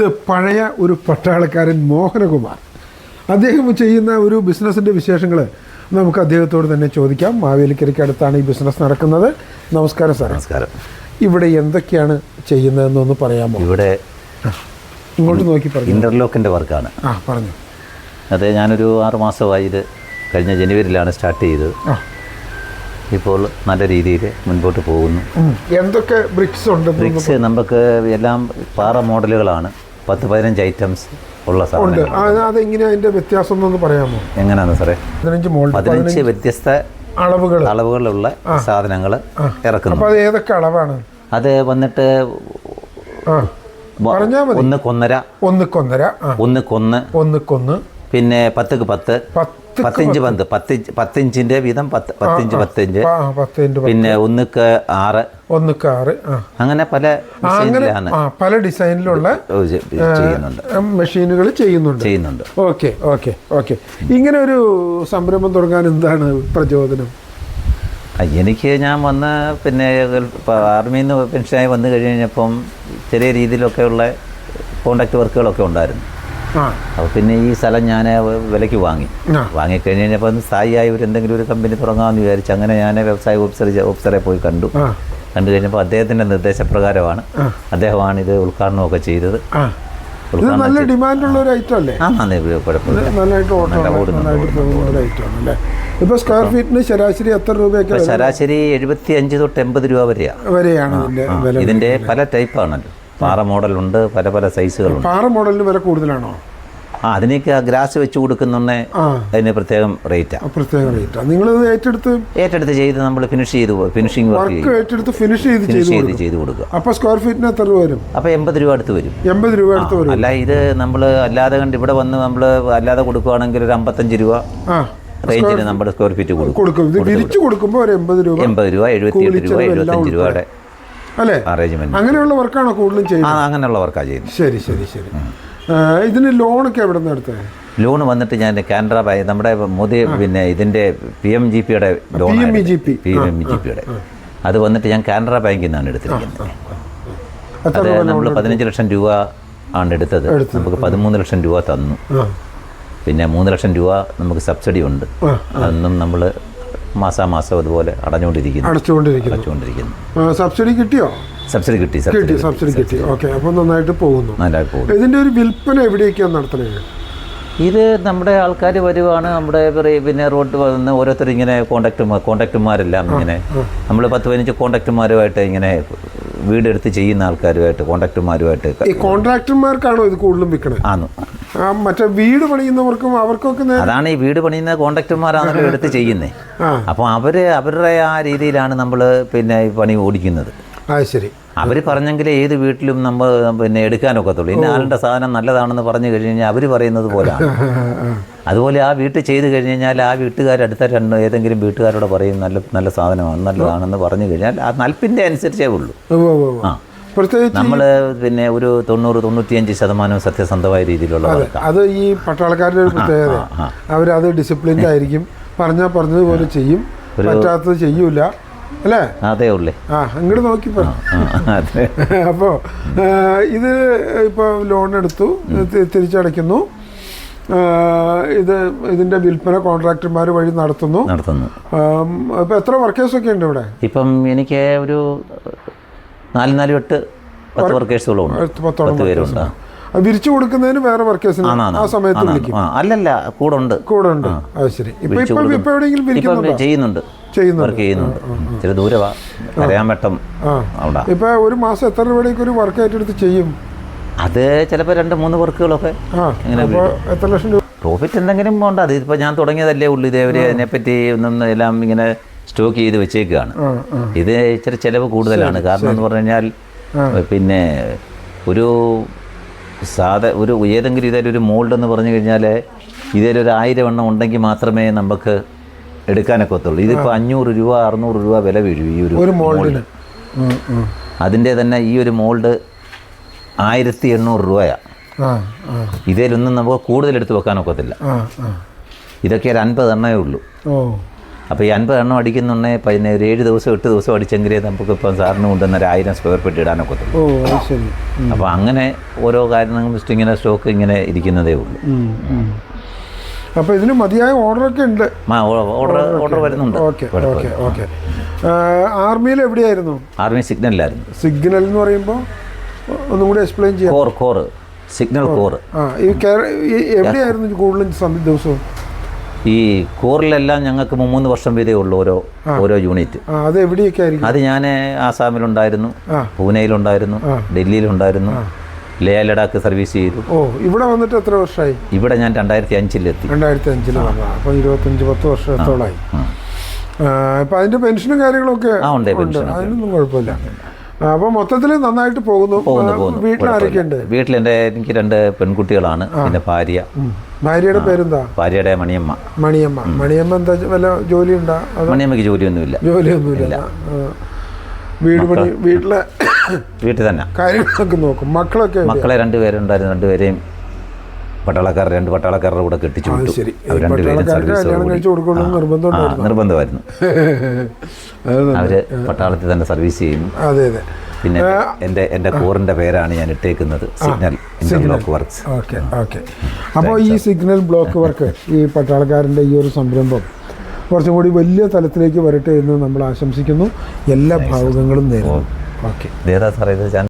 ഇത് പഴയ ഒരു പട്ടാളക്കാരൻ മോഹനകുമാർ. അദ്ദേഹം ചെയ്യുന്ന ഒരു ബിസിനസ്സിന്റെ വിശേഷങ്ങൾ നമുക്ക് അദ്ദേഹത്തോട് തന്നെ ചോദിക്കാം. മാവേലിക്കരയ്ക്ക് അടുത്താണ് ഈ ബിസിനസ് നടക്കുന്നത്. നമസ്കാരം സാർ നമസ്കാരം. ഇവിടെ എന്തൊക്കെയാണ് ചെയ്യുന്നതെന്നൊന്ന് പറയാമോ? ഇവിടെ ഇങ്ങോട്ട് നോക്കി പറഞ്ഞു. ഇന്റർലോക്കിന്റെ വർക്കാണ്. ആ പറഞ്ഞു. അതെ ഞാനൊരു ആറ് മാസമായി ഇത് കഴിഞ്ഞ ജനുവരിയിലാണ് സ്റ്റാർട്ട് ചെയ്തത്. ഇപ്പോൾ നല്ല രീതിയിൽ മുൻപോട്ട് പോകുന്നു. എന്തൊക്കെ ബ്രിക്സ് ഉണ്ട് ബ്രിക്സ് നമുക്ക് എല്ലാം പാറ മോഡലുകളാണ്. പത്ത് പതിനഞ്ച് ഐറ്റംസ് ഉള്ള ഉണ്ട്. സാധനം ആ, അതെങ്ങനെ അതിന്റെ വ്യത്യാസം എന്നൊന്ന് പറയാമോ? എങ്ങനെയാണ് സാറേ? പതിനഞ്ച് മോൾഡ് പതിനഞ്ച് വ്യത്യസ്ത അളവുകൾ അളവുകളുള്ള സാധനങ്ങൾ ഇറക്കുന്നു. അപ്പൊ അത് ഏതൊക്കെ അളവാണ്? അത് വന്നിട്ട് ആ. വ- പറഞ്ഞാ മതി. ഒന്ന് കൊന്നര ഒന്ന് കൊന്നര ആ. ഒന്ന് കൊന്ന് ഒന്ന് കൊന്ന്. പിന്നെ പത്തുക്ക് പത്ത് പത്ത്. പത്തിഞ്ച് പന്ത് പത്തിഞ്ച് പത്തിഞ്ചിന്റെ വീതം പത്ത് പത്തിഞ്ച് പത്തിഞ്ച് പിന്നെ ഒന്നുക്ക് ആറ്. ഒന്നുക്ക് ആറ് അങ്ങനെ പല ഡിസൈനിലാണ്. പല ഡിസൈനിലുള്ള ചെയ്യുന്നുണ്ട്. മെഷീനുകൾ ചെയ്യുന്നുണ്ട്. ചെയ്യുന്നുണ്ട്. Okay okay okay. ഇങ്ങനെ ഒരു സംരംഭം തുടങ്ങാൻ എന്താണ് പ്രചോദനം? എനിക്ക് ഞാൻ വന്ന് പിന്നെ ആർമിന്ന് ആർമിയിൽ നിന്ന് പെൻഷനായി വന്നു കഴിഞ്ഞപ്പം ചെറിയ രീതിയിലൊക്കെയുള്ള കോണ്ടാക്ട് വർക്കുകളൊക്കെ ഉണ്ടായിരുന്നു. അപ്പോൾ പിന്നെ ഈ സ്ഥലം ഞാൻ വിലയ്ക്ക് വാങ്ങി. വാങ്ങിക്കഴിഞ്ഞ് കഴിഞ്ഞപ്പം സ്ഥായിയായി ഒരു എന്തെങ്കിലും ഒരു കമ്പനി തുടങ്ങാമെന്ന് വിചാരിച്ചു അങ്ങനെ ഞാൻ വ്യവസായ ഓഫീസർ ഓഫീസറെ പോയി കണ്ടു. കണ്ടു കഴിഞ്ഞപ്പോൾ അദ്ദേഹത്തിന്റെ നിർദ്ദേശപ്രകാരമാണ് അദ്ദേഹമാണ് ഇത് ഉദ്ഘാടനമൊക്കെ ചെയ്തത്. നല്ല ഡിമാൻഡുള്ള ഒരു ഐറ്റം അല്ലേ? ആ നന്നായിട്ട് ഇപ്പൊ സ്ക്വയർ ഫീറ്റിന് ശരാശരി എത്ര രൂപയൊക്കെ ശരാശരി എഴുപത്തി അഞ്ച് തൊട്ട് എൺപത് രൂപ വരെയാണ് ഇതിന്റെ പല ടൈപ്പാണല്ലോ പാറ മോഡലുണ്ട് പല പല സൈസുകളുണ്ട്. പാറ മോഡലിന് വില കൂടുതലാണോ? ആ അതിനൊക്കെ ഗ്രാസ് വെച്ച് കൊടുക്കുന്നുണ്ടെ അതിന് പ്രത്യേകം റേറ്റാണ് പ്രത്യേക റേറ്റാണ് നിങ്ങൾ ഏറ്റെടുത്ത് ഏറ്റെടുത്ത് ചെയ്ത് നമ്മൾ ഫിനിഷ് ചെയ്ത് ഫിനിഷിംഗ് വർക്ക് ഏറ്റെടുത്ത് ഫിനിഷ് ചെയ്ത് ഫിനിഷ് ചെയ്ത് ചെയ്ത് കൊടുക്കുക. അപ്പോൾ സ്ക്വയർ ഫീറ്റിന് എത്ര രൂപ വരും? അപ്പോൾ എൺപത് രൂപ അടുത്ത് വരും. എൺപത് രൂപ അടുത്ത് വരും. അല്ല ഇത് നമ്മൾ അല്ലാതെ കണ്ട് ഇവിടെ വന്ന് നമ്മൾ അല്ലാതെ കൊടുക്കുകയാണെങ്കിൽ ഒരു അമ്പത്തഞ്ച് രൂപ ആ റേഞ്ചിന് നമ്മൾ സ്ക്വയർ ഫീറ്റ് കൊടുക്കും. കൊടുക്കും. വിരിച്ചു കൊടുക്കുമ്പോൾ ഒരു എൺപത് രൂപ എൺപത് രൂപ എഴുപത്തിയെട്ട് രൂപ എഴുപത്തഞ്ച് രൂപയുടെ അല്ലേ? അറേഞ്ച്മെന്റ് അങ്ങനെയുള്ള വർക്കാണോ കൂടുതലും ചെയ്യുന്നത്? അങ്ങനെയുള്ള വർക്കാണ് ചെയ്യുന്നത്. ശരി ശരി ശരി. ഇതിന് ലോണൊക്കെ എവിടെ നിന്ന് എടുത്തത് ലോൺ വന്നിട്ട് ഞാൻ കാനറ ബാങ്ക് നമ്മുടെ മോദി പിന്നെ ഇതിന്റെ പി എം ജി പിയുടെ ലോൺ. പി എം ജി പിയുടെ. അത് വന്നിട്ട് ഞാൻ കാനറ ബാങ്കിൽ നിന്നാണ് എടുത്തിരിക്കുന്നത്. അത് നമ്മൾ പതിനഞ്ച് ലക്ഷം രൂപ ആണ് എടുത്തത്. നമുക്ക് പതിമൂന്ന് ലക്ഷം രൂപ തന്നു. പിന്നെ മൂന്ന് ലക്ഷം രൂപ നമുക്ക് സബ്സിഡി ഉണ്ട്. അതൊന്നും നമ്മൾ മാസാമാസം അതുപോലെ അടഞ്ഞുകൊണ്ടിരിക്കുന്നു. അടച്ചുകൊണ്ടിരിക്കുന്നു. അടച്ചുകൊണ്ടിരിക്കുന്നു. സബ്സിഡി കിട്ടിയോ? സബ്സിഡി കിട്ടി കിട്ടി സബ്സിഡി കിട്ടി. ഓക്കെ അപ്പോൾ നന്നായിട്ട് പോകുന്നു. നന്നായിട്ട് പോകുന്നു. ഇതിന്റെ ഒരു വിൽപ്പന എവിടെയൊക്കെയാണ് നടത്തുന്നത് ഇത് നമ്മുടെ ആൾക്കാർ വരുവാണ് നമ്മുടെ പിന്നെ റോഡ് വന്ന് ഓരോരുത്തർ ഇങ്ങനെ കോണ്ടാക്ട് കോണ്ടാക്ടർമാരെല്ലാം ഇങ്ങനെ നമ്മൾ പത്ത് പതിനഞ്ച് കോണ്ടാക്ടർമാരുമായിട്ട് ഇങ്ങനെ വീടെടുത്ത് ചെയ്യുന്ന ആൾക്കാരുമായിട്ട് കോണ്ടാക്ടർമാരുമായിട്ട് ഈ കോൺട്രാക്ടർമാർക്കാണോ ഇത് കൂടുതലും വിൽക്കണത് ആന്നു. മറ്റേ വീട് പണിയുന്നവർക്കും അവർക്കൊക്കെ അതാണ് ഈ വീട് പണിയുന്ന കോൺട്രാക്ടർമാരാണല്ലോ എടുത്ത് ചെയ്യുന്നത് അപ്പോൾ അവർ അവരുടെ ആ രീതിയിലാണ് നമ്മൾ പിന്നെ ഈ പണി ഓടിക്കുന്നത്. ശരി. അവർ പറഞ്ഞെങ്കിൽ ഏത് വീട്ടിലും നമ്മൾ പിന്നെ എടുക്കാനൊക്കത്തുള്ളൂ. ഇന്ന ആളുടെ സാധനം നല്ലതാണെന്ന് പറഞ്ഞു കഴിഞ്ഞ് കഴിഞ്ഞാൽ അവർ പറയുന്നത് പോലെയാണ്. അതുപോലെ ആ വീട്ടിൽ ചെയ്ത് കഴിഞ്ഞ് കഴിഞ്ഞാൽ ആ വീട്ടുകാർ അടുത്ത രണ്ട് ഏതെങ്കിലും വീട്ടുകാരോട് പറയും നല്ല നല്ല സാധനമാണ് നല്ലതാണെന്ന് പറഞ്ഞു കഴിഞ്ഞാൽ ആ നൽപ്പിന്റെ അനുസരിച്ചേ ഉള്ളൂ. ആ. നമ്മൾ പിന്നെ ഒരു തൊണ്ണൂറ് തൊണ്ണൂറ്റിയഞ്ച് ശതമാനം സത്യസന്ധമായ രീതിയിലുള്ള അത് ഈ പട്ടാളക്കാരുടെ ഒരു പ്രത്യേകത. അവരത് ഡിസിപ്ലിൻഡ് ആയിരിക്കും. പറഞ്ഞാൽ പറഞ്ഞതുപോലെ ചെയ്യും. പറ്റാത്തത് ചെയ്യൂല. അല്ലേ? അതേ ഉള്ളേ. ആ അങ്ങോട്ട് നോക്കി അപ്പോൾ ഇത് ഇപ്പോൾ ലോൺ എടുത്തു തിരിച്ചടയ്ക്കുന്നു. ഇത് ഇതിന്റെ വിൽപ്പന കോൺട്രാക്ടർമാർ വഴി നടത്തുന്നു. നടത്തുന്നു. എത്ര വർക്കേഴ്സൊക്കെ ഉണ്ട് ഇവിടെ? ഇപ്പം എനിക്ക് ഒരു നാല് നാല് എട്ട് പത്ത് വർക്കേഴ്സുകളും ഉണ്ട്. പത്ത് പേരുണ്ട് വിരിച്ചു കൊടുക്കുന്നതിന് വേറെ വർക്കേഴ്സിന് ആ സമയത്ത്. വിളിക്കും. അല്ലല്ല കൂടെ ഉണ്ട് കൂടെ ഉണ്ട് ശരി. എവിടെയെങ്കിലും ചെയ്യുന്നുണ്ട്. വർക്ക് ചെയ്യുന്നുണ്ട്. ചില ദൂരവാ കരയാമ്പട്ടം ആ. അവിടെ. ഇപ്പൊ ഒരു മാസം എത്ര രൂപയുടെയൊക്കെ ഒരു വർക്ക് ഏറ്റെടുത്ത് ചെയ്യും? അത് ചിലപ്പോൾ രണ്ട് മൂന്ന് വർക്കുകളൊക്കെ എത്ര ലക്ഷം രൂപ? പ്രോഫിറ്റ് എന്തെങ്കിലും ഉണ്ട്. അതിപ്പോൾ ഞാൻ തുടങ്ങിയതല്ലേ ഉള്ളൂ. ഇതേവരെ അതിനെപ്പറ്റി ഒന്നും എല്ലാം ഇങ്ങനെ സ്റ്റോക്ക് ചെയ്ത് വെച്ചേക്കുകയാണ് ഇത് ഇച്ചിരി ചിലവ് കൂടുതലാണ്. കാരണം എന്ന് പറഞ്ഞു കഴിഞ്ഞാൽ പിന്നെ ഒരു സാധ ഒരു ഏതെങ്കിലും ഇതായാലും ഒരു മോൾഡ് എന്ന് പറഞ്ഞു കഴിഞ്ഞാൽ ഇതിലൊരു ആയിരം എണ്ണം ഉണ്ടെങ്കിൽ മാത്രമേ നമുക്ക് എടുക്കാനൊക്കെ ഒത്തുള്ളൂ ഇതിപ്പോൾ അഞ്ഞൂറ് രൂപ അറുന്നൂറ് രൂപ വില വീഴും ഈ ഒരു മോൾഡിന്. അതിന്റെ തന്നെ ഈ ഒരു മോൾഡ് ആയിരത്തി എണ്ണൂറ് രൂപയാണ് ഇതിലൊന്നും നമുക്ക് കൂടുതൽ എടുത്ത് വെക്കാനൊക്കത്തില്ല ഇതൊക്കെ ഒരു അൻപത് എണ്ണമേ ഉള്ളൂ അപ്പോൾ ഈ അൻപത് എണ്ണം അടിക്കുന്നുണ്ടെങ്കിൽ പതിനേഴ് ഏഴ് ദിവസം എട്ട് ദിവസം അടിച്ചെങ്കിലേ നമുക്ക് ഇപ്പം സാറിന് കൊണ്ടുവന്ന ഒരു ആയിരം സ്ക്വയർ ഫീറ്റ് ഇടാനൊക്കെ അപ്പോൾ അങ്ങനെ ഓരോ കാരണങ്ങളും ഇങ്ങനെ സ്റ്റോക്ക് ഇങ്ങനെ ഇരിക്കുന്നതേ ഉള്ളൂ. അപ്പോൾ ഇതിന് മതിയായ ഓർഡറൊക്കെ ഉണ്ട്. ഓർഡർ ഓർഡർ വരുന്നുണ്ട്. Okay okay okay. ആർമിയിൽ എവിടെയായിരുന്നു? ആർമി സിഗ്നലിലായിരുന്നു സിഗ്നൽ എന്ന് പറയുമ്പോൾ ഒന്നും കൂടി എക്സ്പ്ലെയിൻ ചെയ്യാം. കോർ കോർ സിഗ്നൽ കോർ ആ ഈ എവിടെയായിരുന്നു കൂടുതലും ദിവസവും? ഈ കോറിലെല്ലാം ഞങ്ങൾക്ക് മൂന്ന് വർഷം വീതേ ഉള്ളൂ ഓരോ ഓരോ യൂണിറ്റ്. അത് എവിടെയൊക്കെ ആയിരിക്കും? അത് ഞാൻ ആസാമിലുണ്ടായിരുന്നു. പൂനെയിലുണ്ടായിരുന്നു ഡൽഹിയിലുണ്ടായിരുന്നു ലേ ലഡാക്ക് സർവീസ് ചെയ്തു. ഓ ഇവിടെ വന്നിട്ട് എത്ര വർഷമായി? ഇവിടെ ഞാൻ രണ്ടായിരത്തി അഞ്ചിലെത്തി രണ്ടായിരത്തി അഞ്ചിൽ അപ്പോൾ ഇരുപത്തഞ്ച് പത്ത് വർഷത്തോളമായി അപ്പം ഇപ്പം അതിന്റെ പെൻഷനും കാര്യങ്ങളൊക്കെ ആ ഉണ്ട്. അതിനൊന്നും കുഴപ്പമില്ല. അപ്പോൾ മൊത്തത്തിൽ നന്നായിട്ട് പോകുന്നു. ആ, വീട്ടിൽ എന്റെ എനിക്ക് രണ്ട് പെൺകുട്ടികളാണ്. എന്റെ ഭാര്യ. ഭാര്യയുടെ പേരെന്താ? ഭാര്യയുടെ മണിയമ്മ. മണിയമ്മ. മണിയമ്മ എന്താ വല്ല ജോലി ഉണ്ടോ മണിയമ്മക്ക് ജോലിയൊന്നുമില്ല. ജോലിയൊന്നുമില്ല. വീട് പണി വീട്ടിലെ വീട്ടിൽ തന്നെ. കാര്യങ്ങളൊക്കെ നോക്കും. മക്കളൊക്കെ? മക്കളെ രണ്ടുപേരുണ്ടായിരുന്നു. രണ്ടുപേരെയും പട്ടാളക്കാർ രണ്ട് പട്ടാളക്കാരുടെ കൂടെ കെട്ടിച്ചു വിട്ടു. അവർ രണ്ടുപേരും സർവീസ് നിർബന്ധമായിരുന്നു. അവർ പട്ടാളത്തിൽ തന്നെ സർവീസ് ചെയ്യുന്നു. പിന്നെ എന്റെ എന്റെ കോറിന്റെ പേരാണ് ഞാൻ ഇട്ടേക്കുന്നത്. Signal block work okay okay അപ്പോൾ ഈ സിഗ്നൽ ബ്ലോക്ക് വർക്ക് ഈ പട്ടാളക്കാരന്റെ ഈ ഒരു സംരംഭം കുറച്ചും കൂടി വലിയ തലത്തിലേക്ക് വരട്ടെ എന്ന് നമ്മൾ ആശംസിക്കുന്നു. എല്ലാ ഭാവുകങ്ങളും നേരുന്നു. ഓക്കെ സാറേ ഇത്